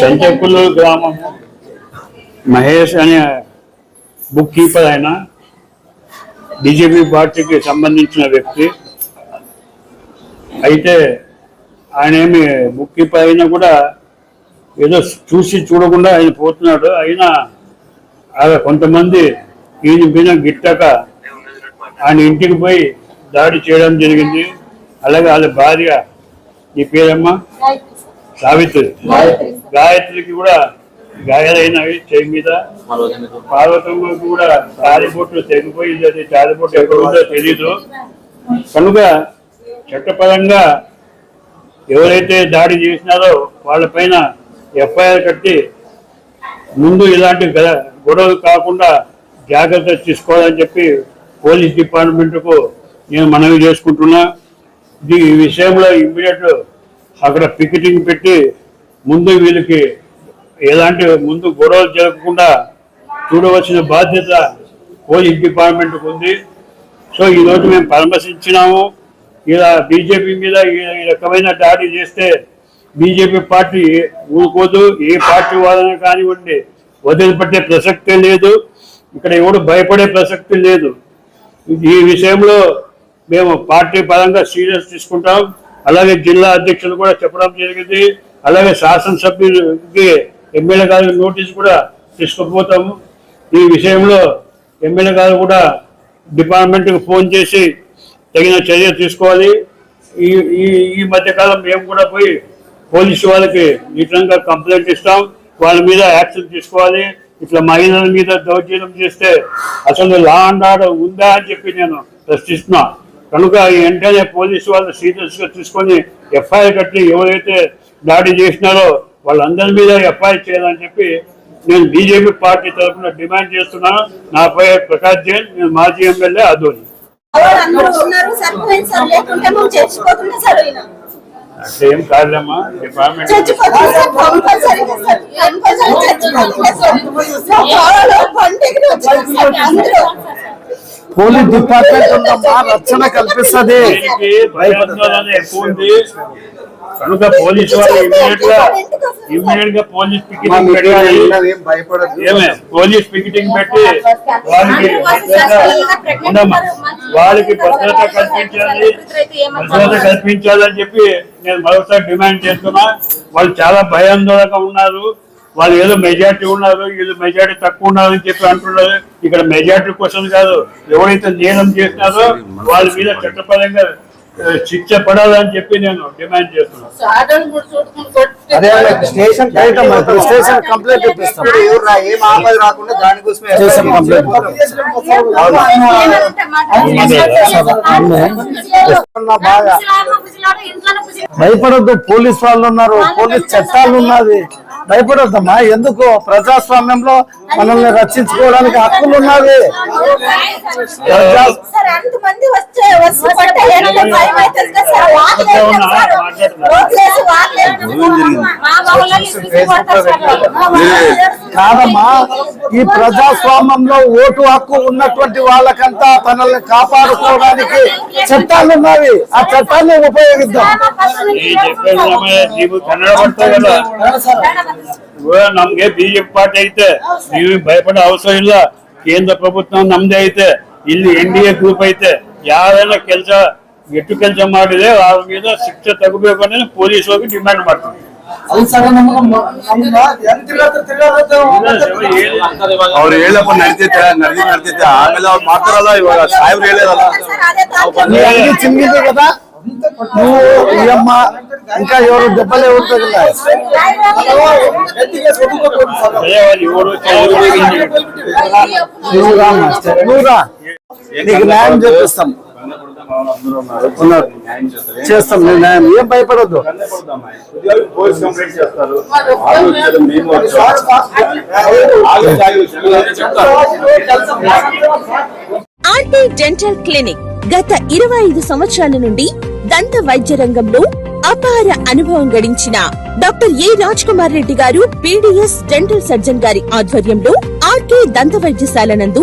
సంతకులు గ్రామం. మహేష్ అనే book keeper ఆయన బీజేపీ పార్టీకి సంబంధించిన వ్యక్తి. అయితే ఆయన ఏమి బుక్ కీపర్ అయినా కూడా ఏదో చూసి చూడకుండా ఆయన పోతున్నాడు. అయినా అలా కొంతమంది ఈయన పైన గిట్టక ఆయన ఇంటికి పోయి దాడి చేయడం జరిగింది. అలాగే వాళ్ళ భార్య నీ పేరమ్మా? సావిత్రి. గాయత్రికి కూడా గాయాలైనవి చేయి మీద. పార్వతమ్మకి కూడా తాలిబొట్టు తెగిపోయింది అది తాలిబొట్టు ఎక్కడ ఉందో తెలీదు. కనుక చట్టపరంగా ఎవరైతే దాడి చేసినారో వాళ్ళపైన ఎఫ్ఐఆర్ కట్టి ముందు ఇలాంటి గొడవలు కాకుండా జాగ్రత్త తీసుకోవాలని చెప్పి పోలీస్ డిపార్ట్మెంట్కు నేను మనవి చేసుకుంటున్నా. ఈ విషయంలో ఇమ్మీడియట్ అక్కడ పికెటింగ్ పెట్టి ముందు వీళ్ళకి ఎలాంటి ముందు గొడవలు జరగకుండా చూడవలసిన బాధ్యత పోలీస్ డిపార్ట్మెంట్కి ఉంది. సో ఈరోజు మేము పరామర్శించినాము. ఇలా బీజేపీ మీద ఈ రకమైన దాడి చేస్తే బీజేపీ పార్టీ ఊరుకోదు ఏ పార్టీ వాళ్ళని కానివ్వండి వదిలిపెట్టే ప్రసక్తే లేదు. ఇక్కడ ఎవడు భయపడే ప్రసక్తి లేదు. ఈ విషయంలో మేము పార్టీ పరంగా సీరియస్ తీసుకుంటాం. అలాగే జిల్లా అధ్యక్షులు కూడా చెప్పడం జరిగింది. అలాగే శాసనసభ్యులకి ఎమ్మెల్యే గారి నోటీస్ కూడా తీసుకుపోతాము. ఈ విషయంలో ఎమ్మెల్యే గారు కూడా డిపార్ట్మెంట్కి ఫోన్ చేసి తగిన చర్య తీసుకోవాలి. ఈ ఈ ఈ మధ్యకాలం మేము కూడా పోయి పోలీసు వాళ్ళకి నిజంగా కంప్లైంట్ ఇస్తాం. వాళ్ళ మీద యాక్షన్ తీసుకోవాలి. ఇట్లా మహిళల మీద దౌర్జన్యం చేస్తే అసలు లా అండ్ ఆర్డర్ ఉందా అని చెప్పి నేను ప్రశ్నిస్తున్నాను కనుక ఈ వెంటనే పోలీసు వాళ్ళు సీరియస్గా తీసుకొని ఎఫ్ఐఆర్ కట్టి ఎవరైతే దాడి చేసినారో వాళ్ళందరి మీద ఎఫ్ఐఆర్ చేయాలని చెప్పి నేను బీజేపీ పార్టీ తరఫున డిమాండ్ చేస్తున్నాను నా పేరు ప్రకాష్ జైన్ నేను మాజీ ఎమ్మెల్యే ఈయన. అంటే ఏం కాదమ్మా డిపార్ట్మెంట్ చచ్చిపోతుంది పోలీస్ డిపార్ట్మెంట్ ఉందమ్మా రక్షణ కల్పిస్తుంది. కనుక పోలీసు వాళ్ళు ఇమీడియట్గా ఇమీడియట్గా పోలీస్ పికెటింగ్ పెట్టాలి ఏమే పోలీస్ పికెటింగ్ పెట్టి వాళ్ళకి భద్రత ఉండమ్మా వాళ్ళకి భద్రత కల్పించాలి. భద్రత కల్పించాలని చెప్పి నేను మరొకసారి డిమాండ్ చేస్తున్నా. వాళ్ళు చాలా భయాందోళనగా ఉన్నారు. వాళ్ళు ఏదో మెజార్టీ ఉన్నారు వీళ్ళు మెజార్టీ తక్కువ ఉన్నారని చెప్పి అంటున్నారు. ఇక్కడ మెజార్టీ క్వశ్చన్ కాదు ఎవరైతే నేరం చేసినారో వాళ్ళ మీద చట్టపరంగా శిక్ష పడాలని చెప్పి నేను డిమాండ్ చేస్తున్నాను. భయపడొద్దు పోలీస్ వాళ్ళు ఉన్నారు పోలీస్ చట్టాలు ఉన్నది. భయపడొద్దమ్మా. ఎందుకు? ప్రజాస్వామ్యంలో మనల్ని రక్షించుకోవడానికి హక్కులు ఉన్నది ప్రజా- సార్ అంతమంది వచ్చే వచ్చి పట్టాలంటే భయం అవుతుంది కదా సార్ వాగలేదు కదా సార్ రోడ్లేసి వాగలేదు మా వాళ్ళని తీసుకుపోతారు సార్ మా వాళ్ళని కాదమ్మా ఈ ప్రజాస్వామ్యంలో ఓటు హక్కు ఉన్నటువంటి వాళ్ళకంతా మనల్ని కాపాడుకోవడానికి చట్టాలు ఉన్నవి ఆ చట్టాన్ని ఉపయోగిద్దాం ಈ చెప్పేది ನೀವು ಕನ್ನಡ ಬರ್ತಾ ಇಲ್ಲ ಇವಾಗ ನಮ್ಗೆ ಬಿಜೆಪಿ ಪಾರ್ಟಿ ಐತೆ ನೀವು ಭಯಪಡೋ ಅವಸರ ಇಲ್ಲ ಕೇಂದ್ರ ప్రభుత్వం ನಮ್ದೇ ಐತೆ ಇಲ್ಲಿ ಎನ್ ಡಿ ಎ ಗ್ರೂಪ್ ಐತೆ ಯಾರೆಲ್ಲ ಕೆಲಸ ಎಟ್ಟು ಕೆಲಸ ಮಾಡಿದೆ ಅವ್ರ మీద ಶಿಕ್ಷೆ ತಗೋಬೇಕು ಅನ್ನೋದು ಪೊಲೀಸ್ ಹೋಗಿ ಡಿಮ್ಯಾಂಡ್ ಮಾಡ್ತಾರೆ ಅವ್ರು ಹೇಳಪ್ಪ ನಡೀತೈತೆ ನಡ್ದಿ ನಡ್ದೈತೆ ಆಮೇಲೆ ಅವ್ರು ಮಾಡ್ತಾರಲ್ಲ ಇವಾಗ ಸಾಹೇಬ್ರು ಹೇಳಿರಲ್ಲ సార్ అదే తాత నీ అన్ని చిన్నది కదా నువ్వు ఈ అమ్మ ఇంకా ఎవరు దెబ్బలు ఎవరు తగిలాయి దయవాది ఎవరు నువ్వు రా మాస్టర్, నువ్వు రా నీకు న్యాయం చేపిస్తాం ఉన్నారు. చేస్తాం. నేను న్యాయం ఏం భయపడొద్దు. ఆర్టీ డెంటల్ క్లినిక్ గత ఇరవై ఐదు సంవత్సరాల నుండి దంత వైద్య రంగంలో అపార అనుభవం గడించిన డాక్టర్ ఏ రాజ్ కుమార్ రెడ్డి గారు పీడిఎస్ డెంటల్ సర్జన్ గారి ఆధ్వర్యంలో ఆర్కే దంత వైద్యశాల నందు